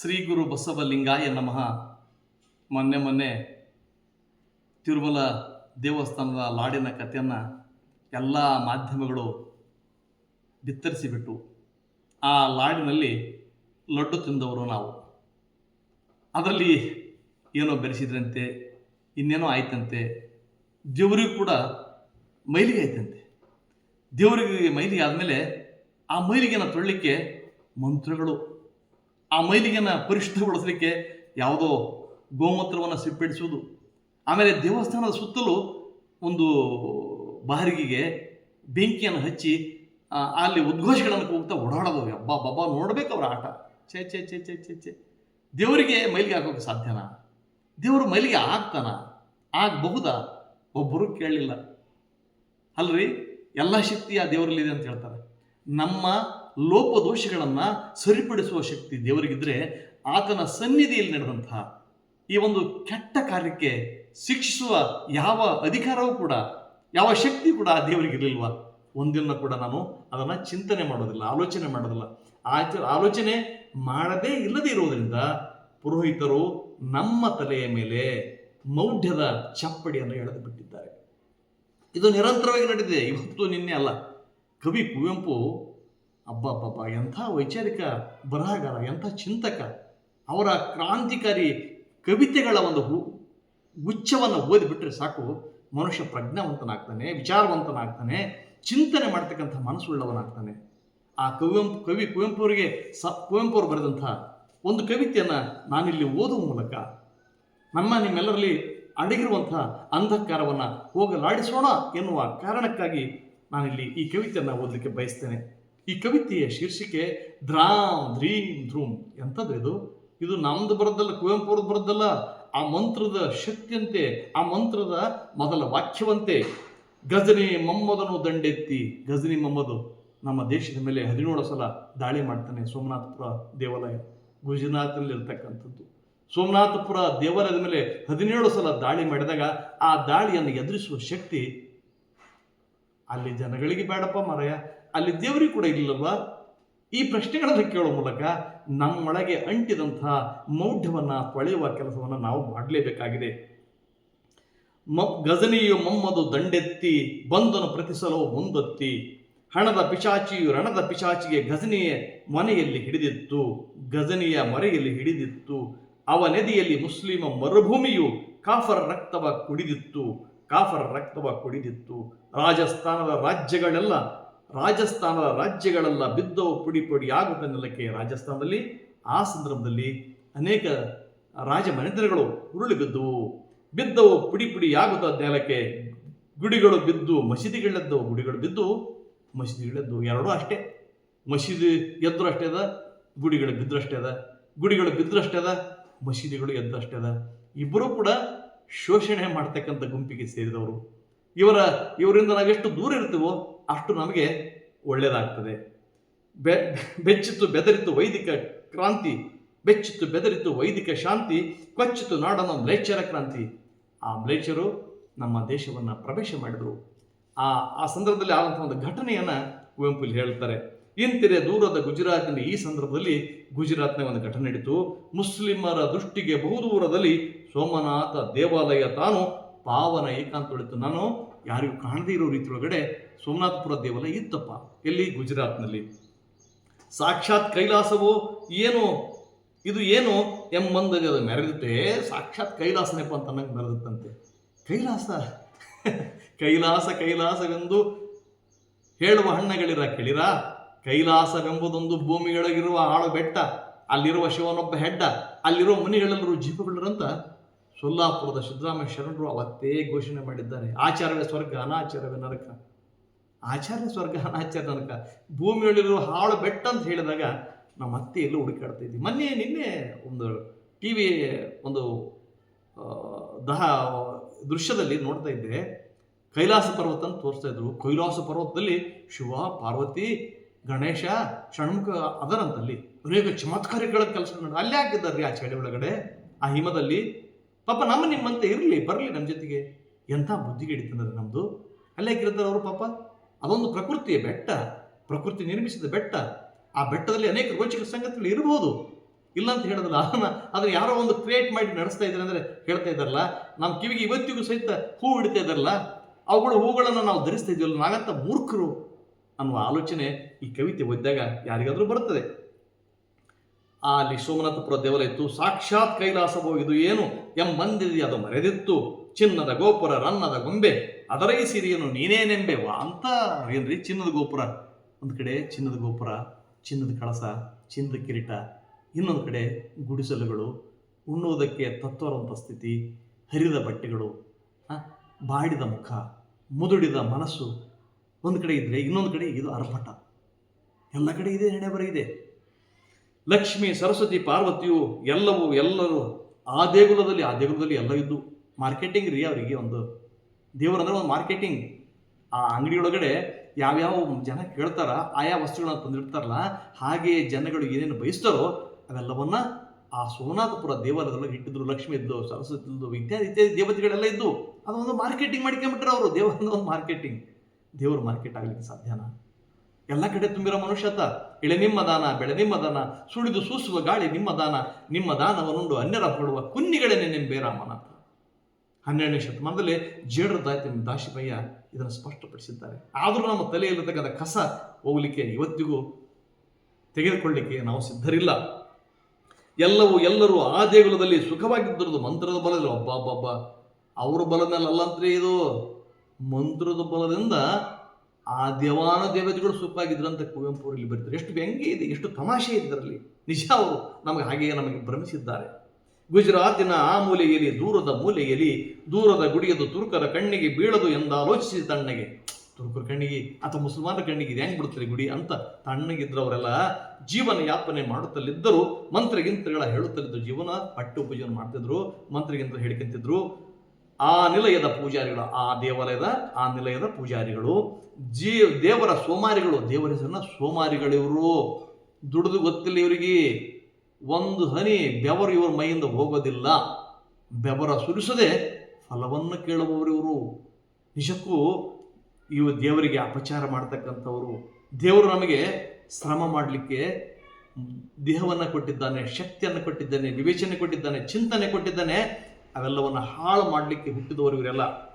ಶ್ರೀ ಗುರು ಬಸವಲಿಂಗಾಯ ನಮಃ. ಮೊನ್ನೆ ಮೊನ್ನೆ ತಿರುಮಲ ದೇವಸ್ಥಾನದ ಲಾಡಿನ ಕಥೆಯನ್ನು ಎಲ್ಲ ಮಾಧ್ಯಮಗಳು ಬಿತ್ತರಿಸಿಬಿಟ್ಟು ಆ ಲಾಡಿನಲ್ಲಿ ಲಡ್ಡು ತಿಂದವರು ನಾವು. ಅದರಲ್ಲಿ ಏನೋ ಬೆರೆಸಿದ್ರಂತೆ, ಇನ್ನೇನೋ ಆಯ್ತಂತೆ, ದೇವರಿಗೂ ಕೂಡ ಮೈಲಿಗೆ ಆಯ್ತಂತೆ. ದೇವರಿಗೆ ಮೈಲಿಗೆ ಆದಮೇಲೆ ಆ ಮೈಲಿಗೆನ ತೊಳಲಿಕ್ಕೆ ಮಂತ್ರಗಳು. ಆ ಮೈಲಿಗೆಯನ್ನು ಪರಿಶುದ್ಧಗೊಳಿಸಲಿಕ್ಕೆ ಯಾವುದೋ ಗೋಮೂತ್ರವನ್ನು ಸಿಂಪಡಿಸುವುದು. ಆಮೇಲೆ ದೇವಸ್ಥಾನದ ಸುತ್ತಲೂ ಒಂದು ಬಾರಿಗೆಗೆ ಬೆಂಕಿಯನ್ನು ಹಚ್ಚಿ ಅಲ್ಲಿ ಉದ್ಘೋಷಗಳನ್ನು ಕೂಗ್ತಾ ಓಡಾಡೋದು ಹಬ್ಬ ಬಬ್ಬ, ನೋಡ್ಬೇಕು ಅವ್ರ ಆಟ. ಛೇ ಛೇ ಛೇ ಛೇ ಛೇ ಛೇ. ದೇವರಿಗೆ ಮೈಲಿಗೆ ಹಾಕೋಕೆ ಸಾಧ್ಯನಾ? ದೇವರು ಮೈಲಿಗೆ ಆಗ್ತಾನ? ಆಗಬಹುದಾ? ಒಬ್ಬರು ಕೇಳಲಿಲ್ಲ. ಅಲ್ರಿ? ಎಲ್ಲ ಶಕ್ತಿ ಆ ದೇವರಲ್ಲಿದೆ ಅಂತ ಹೇಳ್ತಾರೆ. ನಮ್ಮ ಲೋಪದೋಷಗಳನ್ನು ಸರಿಪಡಿಸುವ ಶಕ್ತಿ ದೇವರಿಗಿದ್ರೆ ಆತನ ಸನ್ನಿಧಿಯಲ್ಲಿ ನಡೆದಂತಹ ಈ ಒಂದು ಕೆಟ್ಟ ಕಾರ್ಯಕ್ಕೆ ಶಿಕ್ಷಿಸುವ ಯಾವ ಅಧಿಕಾರವೂ ಕೂಡ, ಯಾವ ಶಕ್ತಿ ಕೂಡ ಆ ದೇವರಿಗಿರಲಿಲ್ವಾ? ಒಂದಿನ ಕೂಡ ನಾನು ಅದನ್ನು ಚಿಂತನೆ ಮಾಡೋದಿಲ್ಲ, ಆಲೋಚನೆ ಮಾಡೋದಿಲ್ಲ. ಆಚ ಆಲೋಚನೆ ಮಾಡದೇ ಇಲ್ಲದೆ ಇರುವುದರಿಂದ ಪುರೋಹಿತರು ನಮ್ಮ ತಲೆಯ ಮೇಲೆ ಮೌಢ್ಯದ ಚಪ್ಪಡಿಯನ್ನು ಎಳೆದು ಬಿಟ್ಟಿದ್ದಾರೆ. ಇದು ನಿರಂತರವಾಗಿ ನಡೆದಿದೆ. ಇವತ್ತು ನಿನ್ನೆ ಅಲ್ಲ, ಕವಿ ಕುವೆಂಪು ಅಬ್ಬಬ್ಬಬ್ಬ, ಎಂಥ ವೈಚಾರಿಕ ಬರಹಗಾರ, ಎಂಥ ಚಿಂತಕ. ಅವರ ಕ್ರಾಂತಿಕಾರಿ ಕವಿತೆಗಳ ಒಂದು ಹು ಗುಚ್ಛವನ್ನು ಓದಿಬಿಟ್ರೆ ಸಾಕು. ಮನುಷ್ಯ ಪ್ರಜ್ಞಾವಂತನಾಗ್ತಾನೆ, ವಿಚಾರವಂತನಾಗ್ತಾನೆ, ಚಿಂತನೆ ಮಾಡ್ತಕ್ಕಂಥ ಮನಸ್ಸುಳ್ಳವನಾಗ್ತಾನೆ. ಆ ಕುವೆಂಪು, ಕವಿ ಕುವೆಂಪು ಅವರಿಗೆ ಸ ಕುವೆಂಪು ಅವರು ಬರೆದಂಥ ಒಂದು ಕವಿತೆಯನ್ನು ನಾನಿಲ್ಲಿ ಓದುವ ಮೂಲಕ ನಮ್ಮ ನಿಮ್ಮೆಲ್ಲರಲ್ಲಿ ಅಡಗಿರುವಂತಹ ಅಂಧಕಾರವನ್ನು ಹೋಗಲಾಡಿಸೋಣ ಎನ್ನುವ ಕಾರಣಕ್ಕಾಗಿ ನಾನಿಲ್ಲಿ ಈ ಕವಿತೆಯನ್ನು ಓದಲಿಕ್ಕೆ ಬಯಸ್ತೇನೆ. ಈ ಕವಿತೆಯ ಶೀರ್ಷಿಕೆ ದ್ರಾಮ್ ಧ್ರೀಂ. ಧ್ರೂಮ್ ಎಂಥದ್ದು ಇದು? ಇದು ನಮ್ದು ಬರದಲ್ಲ ಕುವೆಂಪು ಅವ್ರದ್ದು ಬರದ್ದಲ್ಲ, ಆ ಮಂತ್ರದ ಶಕ್ತಿಯಂತೆ, ಆ ಮಂತ್ರದ ಮೊದಲ ವಾಕ್ಯವಂತೆ. ಗಜನಿ ಮಮ್ಮದನು ದಂಡೆತ್ತಿ, ಗಜನಿ ಮಮ್ಮದು ನಮ್ಮ ದೇಶದ ಮೇಲೆ ಹದಿನೇಳು ಸಲ ದಾಳಿ ಮಾಡ್ತಾನೆ ಸೋಮನಾಥಪುರ ದೇವಾಲಯ. ಗುಜರಾತ್ನಲ್ಲಿರ್ತಕ್ಕಂಥದ್ದು. ಸೋಮನಾಥಪುರ ದೇವಾಲಯದ ಮೇಲೆ ಹದಿನೇಳು ಸಲ ದಾಳಿ ಮಾಡಿದಾಗ ಆ ದಾಳಿಯನ್ನು ಎದುರಿಸುವ ಶಕ್ತಿ ಅಲ್ಲಿ ಜನಗಳಿಗೆ ಬೇಡಪ್ಪ ಮಾರಾಯ. ಅಲ್ಲಿ ದೇವರಿಗೆ ಕೂಡ ಇಲ್ಲಲ್ವಾ ಈ ಪ್ರಶ್ನೆಗಳನ್ನು ಕೇಳುವ ಮೂಲಕ ನಮ್ಮೊಳಗೆ ಅಂಟಿದಂತಹ ಮೌಢ್ಯವನ್ನು, ತೊಳೆಯುವ ಕೆಲಸವನ್ನು ನಾವು ಮಾಡಲೇಬೇಕಾಗಿದೆ. ಮ ಗಜನಿಯು ಮೊಮ್ಮದು ದಂಡೆತ್ತಿ ಬಂದನು ಪ್ರತಿಸಲು ಮುಂದೊತ್ತಿ. ಹಣದ ಪಿಶಾಚಿಯು ರಣದ ಪಿಶಾಚಿಗೆ ಗಜನಿಯ ಮನೆಯಲ್ಲಿ ಹಿಡಿದಿತ್ತು, ಗಜನಿಯ ಮರೆಯಲ್ಲಿ ಹಿಡಿದಿತ್ತು. ಅವನೆದೆಯಲ್ಲಿ ಮುಸ್ಲಿಮ ಮರುಭೂಮಿಯು ಕಾಫರ ರಕ್ತವ ಕುಡಿದಿತ್ತು, ಕಾಫರ ರಕ್ತವ ಕುಡಿದಿತ್ತು. ರಾಜಸ್ಥಾನದ ರಾಜ್ಯಗಳೆಲ್ಲ ರಾಜಸ್ಥಾನದ ರಾಜ್ಯಗಳೆಲ್ಲ ಬಿದ್ದವು, ಪುಡಿ ಪುಡಿ ಆಗುತ್ತೆ ನೆಲಕ್ಕೆ ರಾಜಸ್ಥಾನದಲ್ಲಿ, ಆ ಸಂದರ್ಭದಲ್ಲಿ ಅನೇಕ ರಾಜ ಮನೆತನಗಳು ಉರುಳಿ ಬಿದ್ದವು. ಬಿದ್ದವು, ಪುಡಿ ಪುಡಿ ಆಗುತ್ತ ನೆಲಕ್ಕೆ ಗುಡಿಗಳು ಬಿದ್ದು ಮಸೀದಿಗಳೆದ್ದವು ಗುಡಿಗಳು ಬಿದ್ದು, ಮಸೀದಿಗಳೆದ್ದು ಎರಡೂ ಅಷ್ಟೇ. ಮಸೀದಿ ಎದ್ರು ಅಷ್ಟೇ ಅದ, ಗುಡಿಗಳು ಬಿದ್ದರೂ ಅಷ್ಟೇ ಅದ, ಗುಡಿಗಳು ಬಿದ್ದರೂ ಅಷ್ಟೇ ಅದ, ಮಸೀದಿಗಳು ಎದ್ದು ಅಷ್ಟೇ ಅದ. ಇಬ್ಬರೂ ಕೂಡ ಶೋಷಣೆ ಮಾಡ್ತಕ್ಕಂಥ ಗುಂಪಿಗೆ ಸೇರಿದವರು. ಇವರ, ಇವರಿಂದ ನಾವೆಷ್ಟು ದೂರ ಇರ್ತೀವೋ ಅಷ್ಟು ನಮಗೆ ಒಳ್ಳೆಯದಾಗ್ತದೆ ಬೆ ಬೆಚ್ಚಿತ್ತು ಬೆದರಿತು ವೈದಿಕ ಕ್ರಾಂತಿ ಬೆಚ್ಚಿತ್ತು ಬೆದರಿತು ವೈದಿಕ ಶಾಂತಿ, ಕೊಚ್ಚಿತು ನಾಡನ ಮ್ಲೇಚ್ಛರ ಕ್ರಾಂತಿ. ಆ ಮ್ಲೇಚ್ಛರು ನಮ್ಮ ದೇಶವನ್ನು ಪ್ರವೇಶ ಮಾಡಿದರು. ಆ ಆ ಸಂದರ್ಭದಲ್ಲಿ ಆದಂಥ ಒಂದು ಘಟನೆಯನ್ನು ಕುವೆಂಪು ಹೇಳ್ತಾರೆ. ಇಂತಿರೆ ದೂರದ ಗುಜರಾತಿನ ಈ ಸಂದರ್ಭದಲ್ಲಿ ಗುಜರಾತ್ನ ಒಂದು ಘಟನೆ ನಡೀತು. ಮುಸ್ಲಿಮರ ದೃಷ್ಟಿಗೆ ಬಹುದೂರದಲ್ಲಿ ಸೋಮನಾಥ ದೇವಾಲಯ ತಾನು ಪಾವನ ಏಕಾಂತ ನಾನು ಯಾರಿಗೂ ಕಾಣದೇ ಇರೋ ರೀತಿಯೊಳಗಡೆ ಸೋಮನಾಥಪುರ ದೇವಾಲಯ ಇತ್ತಪ್ಪ. ಎಲ್ಲಿ? ಗುಜರಾತ್ನಲ್ಲಿ. ಸಾಕ್ಷಾತ್ ಕೈಲಾಸವು ಏನು, ಇದು ಏನು ಎಂಬಂದಾಗ ಅದು ಮೆರೆದಿತ್ತೆ ಸಾಕ್ಷಾತ್ ಕೈಲಾಸನೆಪ್ಪ ಅಂತ ನಂಗೆ ಮೆರೆದಿತ್ತಂತೆ. ಕೈಲಾಸ? ಕೈಲಾಸ ಕೈಲಾಸವೆಂದು ಹೇಳುವ ಹಣ್ಣಗಳಿರ ಕೇಳಿರ? ಕೈಲಾಸವೆಂಬುದೊಂದು ಭೂಮಿಯೊಳಗಿರುವ ಆಳು ಬೆಟ್ಟ, ಅಲ್ಲಿರುವ ಶಿವನೊಬ್ಬ ಹೆಡ್ಡ, ಅಲ್ಲಿರುವ ಮುನಿಗಳೆಲ್ಲರೂ ಜೀಪಗಳರಂತ ಸೊಲ್ಲಾಪುರದ ಸಿದ್ದರಾಮಯ್ಯ ಶರಣರು ಅವತ್ತೇ ಘೋಷಣೆ ಮಾಡಿದ್ದಾರೆ. ಆಚಾರವೇ ಸ್ವರ್ಗ, ಅನಾಚಾರವೇ ನರಕ. ಆಚಾರ್ಯ ಸ್ವರ್ಗ ಅನಾಚಾರ್ಯ ನರಕ ಭೂಮಿಯಲ್ಲಿರುವ ಹಾಳು ಬೆಟ್ಟ ಅಂತ ಹೇಳಿದಾಗ ನಮ್ಮ ಅತ್ತೆ ಎಲ್ಲೂ ಹುಡುಕಾಡ್ತಾ ಇದ್ವಿ. ಮೊನ್ನೆ, ನಿನ್ನೆ ಒಂದು ಟಿ ವಿ ಒಂದು ದಹ, ದೃಶ್ಯದಲ್ಲಿ ನೋಡ್ತಾ ಇದ್ದೆ. ಕೈಲಾಸ ಪರ್ವತ ಅಂತ ತೋರಿಸ್ತಾ ಇದ್ರು. ಕೈಲಾಸ ಪರ್ವತದಲ್ಲಿ ಶಿವ, ಪಾರ್ವತಿ, ಗಣೇಶ, ಷಣ್ಮುಖ, ಅದರಂತಲ್ಲಿ ಅನೇಕ ಚಮತ್ಕಾರಿಗಳ ಕೆಲಸ ಅಲ್ಲೇ ಹಾಕಿದ್ದಾರೆ ಆ ಚಳಿ ಒಳಗಡೆ, ಆ ಹಿಮದಲ್ಲಿ. ಪಾಪ ನಮ್ಮ ನಿಮ್ಮಂತೆ ಇರಲಿ, ಬರಲಿ ನಮ್ಮ ಜೊತೆಗೆ. ಎಂಥ ಬುದ್ಧಿಗಿಡಿತಂದ್ರೆ ನಮ್ಮದು ಅಲ್ಲೇ ಹಾಕಿರ್ತಾರೆ ಅವರು ಪಾಪ. ಅದೊಂದು ಪ್ರಕೃತಿಯ ಬೆಟ್ಟ, ಪ್ರಕೃತಿ ನಿರ್ಮಿಸಿದ ಬೆಟ್ಟ. ಆ ಬೆಟ್ಟದಲ್ಲಿ ಅನೇಕ ರೋಚಕ ಸಂಗತಿಗಳು ಇರಬಹುದು ಇಲ್ಲ ಅಂತ ಹೇಳೋದಿಲ್ಲ. ಅದನ್ನ ಅದನ್ನ ಯಾರೋ ಒಂದು ಕ್ರಿಯೇಟ್ ಮಾಡಿ ನಡೆಸ್ತಾ ಇದ್ದಾರೆ ಅಂದ್ರೆ ಹೇಳ್ತಾ ಇದ್ದಾರಲ್ಲ ನಮ್ಮ ಕಿವಿಗೆ ಇವತ್ತಿಗೂ ಸಹಿತ ಹೂ ಹಿಡಿತಾ ಇದ್ದಾರಲ್ಲ, ಅವುಗಳ ಹೂಗಳನ್ನು ನಾವು ಧರಿಸ್ತಾ ಇದೀವಲ್ಲ ನಾಗಂತ ಮೂರ್ಖರು? ಅನ್ನುವ ಆಲೋಚನೆ ಈ ಕವಿತೆ ಓದಿದಾಗ ಯಾರಿಗಾದರೂ ಬರುತ್ತದೆ. ಆ ಅಲ್ಲಿ ಸೋಮನಾಥಪುರ ದೇವಾಲಯ ಇತ್ತು. ಸಾಕ್ಷಾತ್ ಕೈಲಾಸವೋ ಇದು ಏನು ಎಂಬಂದಿದೆ ಅದು ಮರೆದಿತ್ತು. ಚಿನ್ನದ ಗೋಪುರ, ರನ್ನದ ಗೊಂಬೆ, ಅದರೈ ನೀನೇನೆಂಬೆ ವಾ ಅಂತ ಏನ್ರಿ? ಚಿನ್ನದ ಗೋಪುರ. ಒಂದು ಕಡೆ ಚಿನ್ನದ ಗೋಪುರ, ಚಿನ್ನದ ಕಳಸ, ಚಿನ್ನದ ಕಿರೀಟ, ಇನ್ನೊಂದು ಕಡೆ ಗುಡಿಸಲುಗಳು ಉಣ್ಣುವುದಕ್ಕೆ ತತ್ವರಂತ ಸ್ಥಿತಿ, ಹರಿದ ಬಟ್ಟೆಗಳು ಬಾಡಿದ ಮುಖ, ಮುದುಡಿದ ಮನಸ್ಸು, ಒಂದು ಕಡೆ ಇದ್ರೆ ಇನ್ನೊಂದು ಕಡೆ ಇದು ಅರ್ಭಟ. ಎಲ್ಲ ಕಡೆ ಇದೆ ಹೆಣೆ ಇದೆ. ಲಕ್ಷ್ಮಿ, ಸರಸ್ವತಿ, ಪಾರ್ವತಿಯು ಎಲ್ಲವೂ ಎಲ್ಲರೂ ಆ ದೇಗುಲದಲ್ಲಿ ಆ ದೇಗುಲದಲ್ಲಿ ಎಲ್ಲ ಇದ್ದು ಮಾರ್ಕೆಟಿಂಗ್ ರೀ ಅವರಿಗೆ ಒಂದು. ದೇವರಂದ್ರೆ ಒಂದು ಮಾರ್ಕೆಟಿಂಗ್. ಆ ಅಂಗಡಿ ಒಳಗಡೆ ಯಾವ್ಯಾವ ಜನ ಕೇಳ್ತಾರ, ಆಯಾ ವಸ್ತುಗಳನ್ನ ತಂದಿರ್ತಾರಲ್ಲ, ಹಾಗೆ ಜನಗಳು ಏನೇನು ಬಯಸ್ತಾರೋ ಅವೆಲ್ಲವನ್ನ ಆ ಸೋಮನಾಥಪುರ ದೇವಾಲಯದೊಳಗೆ ಇಟ್ಟಿದ್ರು, ಲಕ್ಷ್ಮಿ ಇದ್ದು, ಸರಸ್ವತಿ ಇದ್ದು, ಇತ್ಯಾದಿ ಇತ್ಯಾದಿ ದೇವತೆಗಳೆಲ್ಲ ಇದ್ದು, ಅದೊಂದು ಮಾರ್ಕೆಟಿಂಗ್ ಮಾಡ್ಕೊಂಬಿಟ್ರೆ ಅವರು. ದೇವರ ಒಂದು ಮಾರ್ಕೆಟಿಂಗ್. ದೇವರು ಮಾರ್ಕೆಟ್ ಆಗ್ಲಿಕ್ಕೆ ಸಾಧ್ಯನ? ಎಲ್ಲ ಕಡೆ ತುಂಬಿರೋ ಮನುಷ್ಯತ ಇಳೆ ನಿಮ್ಮ ದಾನ, ಬೆಳೆ ನಿಮ್ಮ ದಾನ, ಸುಳಿದು ಸೂಸುವ ಗಾಳಿ ನಿಮ್ಮ ದಾನ, ನಿಮ್ಮ ದಾನವನ್ನುಂಡು ಅನ್ಯರ ಕೊಡುವ ಕುನ್ನಿಗಳೇನೆ ನಿಂಬೇರಾಮನ ಅಂತ ಹನ್ನೆರಡನೇ ಶತಮಾನದಲ್ಲಿ ಜೇಡರ ದಾತಿ ದಾಶಿಮಯ್ಯ ಇದನ್ನು ಸ್ಪಷ್ಟಪಡಿಸಿದ್ದಾರೆ. ಆದರೂ ನಮ್ಮ ತಲೆಯಲ್ಲಿರ್ತಕ್ಕಂಥ ಕಸ ಹೋಗ್ಲಿಕ್ಕೆ ಇವತ್ತಿಗೂ ತೆಗೆದುಕೊಳ್ಳಿಕ್ಕೆ ನಾವು ಸಿದ್ಧರಿಲ್ಲ. ಎಲ್ಲವೂ ಎಲ್ಲರೂ ಆ ದೇಗುಲದಲ್ಲಿ ಸುಖವಾಗಿದ್ದಿರೋದು ಮಂತ್ರದ ಬಲದಲ್ಲಿ ಒಬ್ಬ ಒಬ್ಬ ಅವ್ರ ಬಲದಲ್ಲಿ ಅಲ್ಲ ಅಂದ್ರೆ ಇದು ಮಂತ್ರದ ಬಲದಿಂದ ಆ ದೇವಾನ ದೇವತೆಗಳು ಸುಖವಾಗಿದ್ರು ಅಂತ ಕುವೆಂಪು ಇಲ್ಲಿ ಬರೀತಾರೆ. ಎಷ್ಟು ವ್ಯಂಗ್ಯ ಇದೆ, ಎಷ್ಟು ತಮಾಷೆ ಇದೆ ಇದರಲ್ಲಿ. ನಿಜ ಅವರು ನಮಗೆ ಹಾಗೆಯೇ ನಮಗೆ ಭ್ರಮಿಸಿದ್ದಾರೆ. ಗುಜರಾತಿನ ಆ ಮೂಲೆಯಲ್ಲಿ, ದೂರದ ಮೂಲೆಯಲ್ಲಿ, ದೂರದ ಗುಡಿಯದು ತುರುಕರ ಕಣ್ಣಿಗೆ ಬೀಳದು ಎಂದಾಲೋಚಿಸಿ ತಣ್ಣಗೆ. ತುರ್ಕರ ಕಣ್ಣಿಗೆ ಅಥವಾ ಮುಸಲ್ಮಾನರ ಕಣ್ಣಿಗೆ ಇದು ಹೆಂಗೆ ಬಿಡುತ್ತದೆ ಗುಡಿ ಅಂತ ತಣ್ಣಗಿದ್ರವರೆಲ್ಲ ಜೀವನ ಯಾಪನೆ ಮಾಡುತ್ತಲಿದ್ದರು. ಮಂತ್ರಗಿಂತ್ರಗಳ ಹೇಳುತ್ತಲಿದ್ದು ಜೀವನ ಪಟ್ಟು ಪೂಜೆ ಮಾಡ್ತಿದ್ರು. ಮಂತ್ರಗಿಂತ್ರ ಹೇಳಿಕೊಂತಿದ್ರು. ಆ ನಿಲಯದ ಪೂಜಾರಿಗಳು, ಆ ದೇವಾಲಯದ, ಆ ನಿಲಯದ ಪೂಜಾರಿಗಳು, ಜೀ, ದೇವರ ಸೋಮಾರಿಗಳು. ದೇವರ ಹೆಸರನ್ನ ಸೋಮಾರಿಗಳಿವರು. ದುಡಿದು ಗೊತ್ತಿಲ್ಲ ಇವರಿಗೆ. ಒಂದು ಹನಿ ಬೆವರು ಇವರ ಮೈಯಿಂದ ಹೋಗೋದಿಲ್ಲ. ಬೆವರ ಸುರಿಸದೆ ಫಲವನ್ನು ಕೇಳುವವರು ಇವರು. ನಿಜಕ್ಕೂ ಇವು ದೇವರಿಗೆ ಅಪಚಾರ ಮಾಡ್ತಕ್ಕಂಥವರು. ದೇವರು ನಮಗೆ ಶ್ರಮ ಮಾಡಲಿಕ್ಕೆ ದೇಹವನ್ನು ಕೊಟ್ಟಿದ್ದಾನೆ, ಶಕ್ತಿಯನ್ನು ಕೊಟ್ಟಿದ್ದಾನೆ, ವಿವೇಚನೆ ಕೊಟ್ಟಿದ್ದಾನೆ, ಚಿಂತನೆ ಕೊಟ್ಟಿದ್ದಾನೆ. ಅವೆಲ್ಲವನ್ನು ಹಾಳು ಮಾಡಲಿಕ್ಕೆ ಹುಟ್ಟಿದವರು ಇವರೆಲ್ಲ.